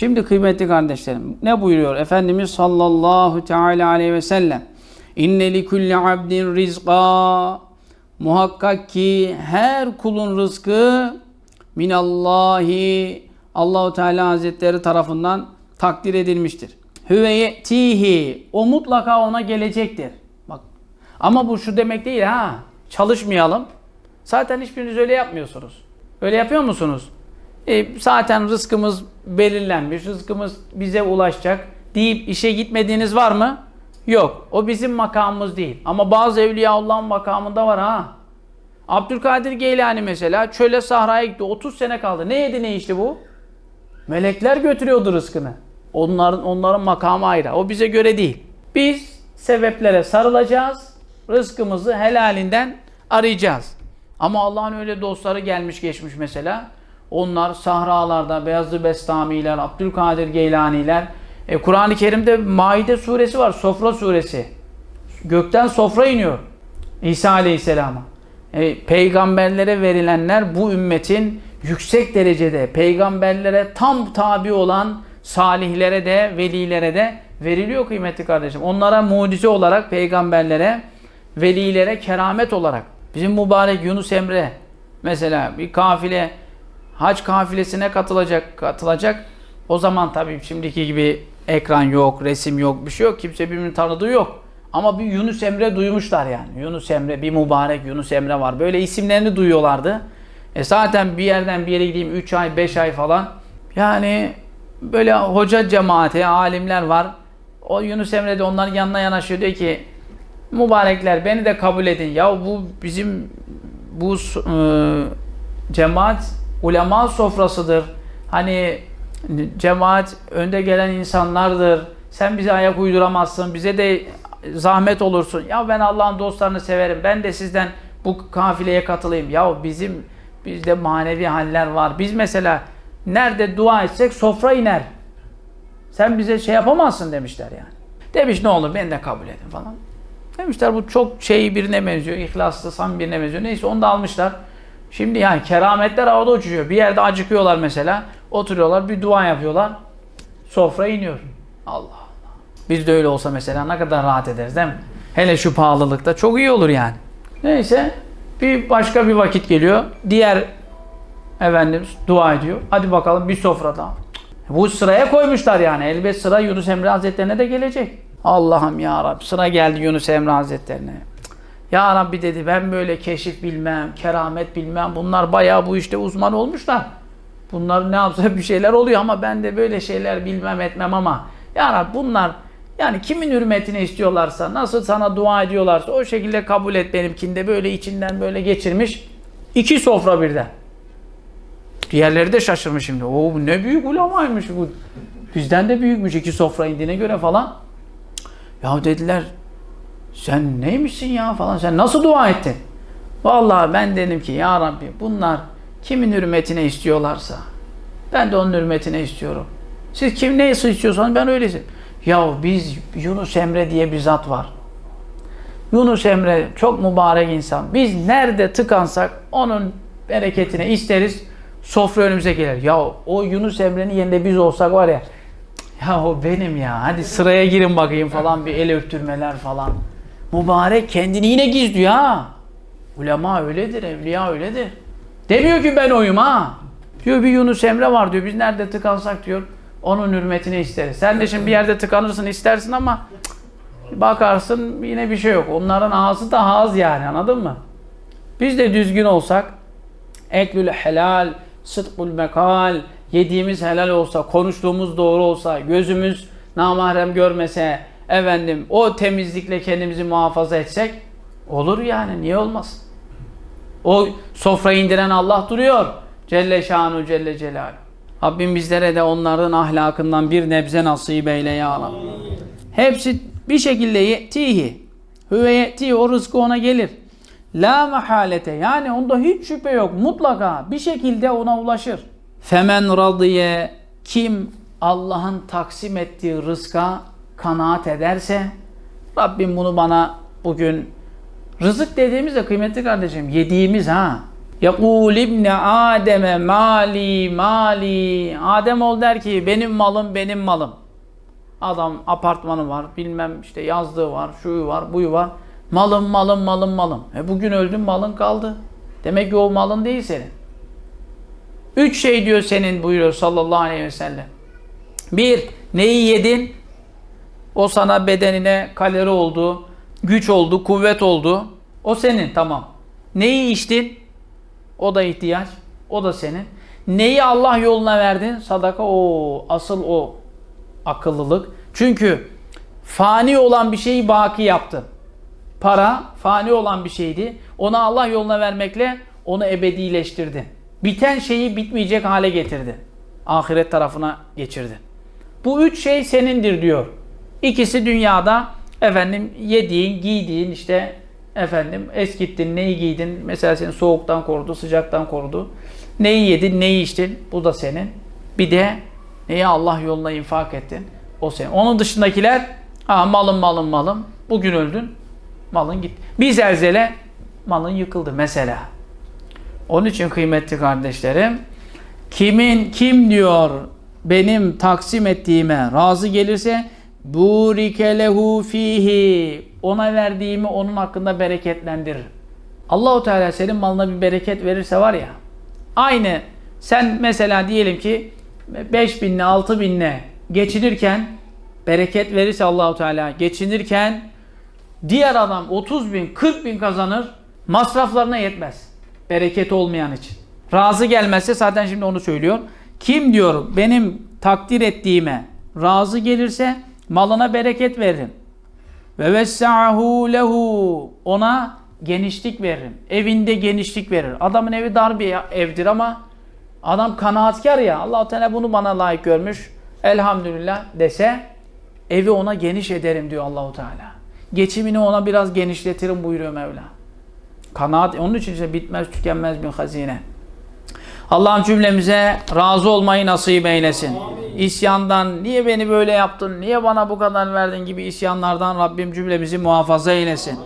Şimdi kıymetli kardeşlerim ne buyuruyor Efendimiz sallallahu teala aleyhi ve sellem? İnne li kulli abdin rizqa Muhakkak ki her kulun rızkı minallahi Allahu Teala Hazretleri tarafından takdir edilmiştir. Hüve yetihi o mutlaka ona gelecektir. Bak. Ama bu şu demek değil ha. Çalışmayalım. Zaten hiçbiriniz öyle yapmıyorsunuz. Öyle yapıyor musunuz? E, zaten rızkımız belirlenmiş, rızkımız bize ulaşacak deyip işe gitmediğiniz var mı? Yok. O bizim makamımız değil. Ama bazı evliya Allah'ın makamında var ha. Abdülkadir Geylani mesela çöle sahraya gitti. 30 sene kaldı. Ne yedi ne içti bu? Melekler götürüyordu rızkını. Onların onların makamı ayrı. O bize göre değil. Biz sebeplere sarılacağız. Rızkımızı helalinden arayacağız. Ama Allah'ın öyle dostları gelmiş geçmiş mesela. Onlar sahralarda Beyazlı Bestamiler, Abdülkadir Geylaniler. E, Kur'an-ı Kerim'de Maide suresi var, Sofra suresi. Gökten sofra iniyor İsa Aleyhisselam'a. E, peygamberlere verilenler bu ümmetin yüksek derecede peygamberlere tam tabi olan salihlere de velilere de veriliyor kıymetli kardeşim. Onlara mucize olarak peygamberlere, velilere keramet olarak. Bizim mübarek Yunus Emre mesela bir kafile hac kafilesine katılacak katılacak. O zaman tabii şimdiki gibi ekran yok, resim yok, bir şey yok. Kimse birbirini tanıdığı yok. Ama bir Yunus Emre duymuşlar yani. Yunus Emre, bir mübarek Yunus Emre var. Böyle isimlerini duyuyorlardı. E zaten bir yerden bir yere gideyim 3 ay, 5 ay falan. Yani böyle hoca cemaati, alimler var. O Yunus Emre de onların yanına yanaşıyor diyor ki mübarekler beni de kabul edin. Ya bu bizim bu e, cemaat ulema sofrasıdır. Hani cemaat önde gelen insanlardır. Sen bize ayak uyduramazsın. Bize de zahmet olursun. Ya ben Allah'ın dostlarını severim. Ben de sizden bu kafileye katılayım. Ya bizim bizde manevi haller var. Biz mesela nerede dua etsek sofra iner. Sen bize şey yapamazsın demişler yani. Demiş ne olur beni de kabul edin falan. Demişler bu çok şey birine benziyor. ihlaslı, sam birine benziyor. Neyse onu da almışlar. Şimdi yani kerametler havada uçuyor. Bir yerde acıkıyorlar mesela. Oturuyorlar bir dua yapıyorlar. Sofra iniyor. Allah Allah. Biz de öyle olsa mesela ne kadar rahat ederiz değil mi? Hele şu pahalılıkta çok iyi olur yani. Neyse bir başka bir vakit geliyor. Diğer efendim dua ediyor. Hadi bakalım bir sofra daha. Bu sıraya koymuşlar yani. Elbet sıra Yunus Emre Hazretlerine de gelecek. Allah'ım ya Rabbi sıra geldi Yunus Emre Hazretlerine. Ya Rabbi dedi ben böyle keşif bilmem, keramet bilmem. Bunlar bayağı bu işte uzman olmuşlar. Bunlar ne yapsa bir şeyler oluyor ama ben de böyle şeyler bilmem etmem ama Ya Rabbi bunlar yani kimin hürmetine istiyorlarsa, nasıl sana dua ediyorlarsa o şekilde kabul et benimkinde böyle içinden böyle geçirmiş. iki sofra birden. Diğerleri de şaşırmış şimdi. Oo ne büyük ulemaymış bu. Bizden de büyükmüş iki sofra indiğine göre falan. Ya dediler sen neymişsin ya falan sen nasıl dua ettin? Vallahi ben dedim ki ya Rabbi bunlar kimin hürmetine istiyorlarsa ben de onun hürmetine istiyorum. Siz kim ne istiyorsanız ben öyleyim. Ya biz Yunus Emre diye bir zat var. Yunus Emre çok mübarek insan. Biz nerede tıkansak onun bereketine isteriz. Sofra önümüze gelir. Ya o Yunus Emre'nin yerinde biz olsak var ya ya o benim ya. Hadi sıraya girin bakayım falan bir el öptürmeler falan. Mübarek kendini yine gizliyor ha. Ulema öyledir, evliya öyledir. Demiyor ki ben oyum ha. Diyor bir Yunus Emre var diyor. Biz nerede tıkansak diyor. Onun hürmetini isteriz. Sen de şimdi bir yerde tıkanırsın istersin ama bakarsın yine bir şey yok. Onların ağzı da ağız yani anladın mı? Biz de düzgün olsak eklül helal, sıdkul mekal, yediğimiz helal olsa, konuştuğumuz doğru olsa, gözümüz namahrem görmese, efendim o temizlikle kendimizi muhafaza etsek olur yani niye olmaz? O sofrayı indiren Allah duruyor. Celle şanu celle celal. Rabbim bizlere de onların ahlakından bir nebze nasip eyle ya Rabbi. Hepsi bir şekilde yetihi. Hüve yetihi o rızkı ona gelir. La mahalete yani onda hiç şüphe yok. Mutlaka bir şekilde ona ulaşır. Femen radiye kim Allah'ın taksim ettiği rızka kanaat ederse Rabbim bunu bana bugün rızık dediğimizde kıymetli kardeşim yediğimiz ha Yekul ibne Adem'e mali mali. Adem ol der ki benim malım benim malım. Adam apartmanı var, bilmem işte yazdığı var, şuyu var, buyu var. Malım malım malım malım. E bugün öldün malın kaldı. Demek ki o malın değil senin. Üç şey diyor senin buyuruyor sallallahu aleyhi ve sellem. Bir, neyi yedin? O sana bedenine kalori oldu, güç oldu, kuvvet oldu. O senin tamam. Neyi içtin? O da ihtiyaç. O da senin. Neyi Allah yoluna verdin? Sadaka o. Asıl o. Akıllılık. Çünkü fani olan bir şeyi baki yaptın. Para fani olan bir şeydi. Onu Allah yoluna vermekle onu ebedileştirdin. Biten şeyi bitmeyecek hale getirdin. Ahiret tarafına geçirdin. Bu üç şey senindir diyor. İkisi dünyada efendim yediğin, giydiğin işte efendim eskittin, neyi giydin? Mesela seni soğuktan korudu, sıcaktan korudu. Neyi yedin, neyi içtin? Bu da senin. Bir de neyi Allah yoluna infak ettin? O senin. Onun dışındakiler ha, malım malım malım. Bugün öldün. Malın gitti. Bir zelzele malın yıkıldı mesela. Onun için kıymetli kardeşlerim kimin kim diyor benim taksim ettiğime razı gelirse burike lehu fihi ona verdiğimi onun hakkında bereketlendirir. Allahu Teala senin malına bir bereket verirse var ya aynı sen mesela diyelim ki 5 binle 6 binle geçinirken bereket verirse Allahu Teala geçinirken diğer adam 30 bin 40 bin kazanır masraflarına yetmez. Bereket olmayan için. Razı gelmezse zaten şimdi onu söylüyor. Kim diyor benim takdir ettiğime razı gelirse malına bereket veririm. Ve vessa'ahu lehu ona genişlik veririm. Evinde genişlik verir. Adamın evi dar bir evdir ama adam kanaatkar ya. Allah Teala bunu bana layık görmüş. Elhamdülillah dese evi ona geniş ederim diyor Allahu Teala. Geçimini ona biraz genişletirim buyuruyor Mevla. Kanaat onun için işte bitmez tükenmez bir hazine. Allah'ım cümlemize razı olmayı nasip eylesin. İsyandan niye beni böyle yaptın, niye bana bu kadar verdin gibi isyanlardan Rabbim cümlemizi muhafaza eylesin.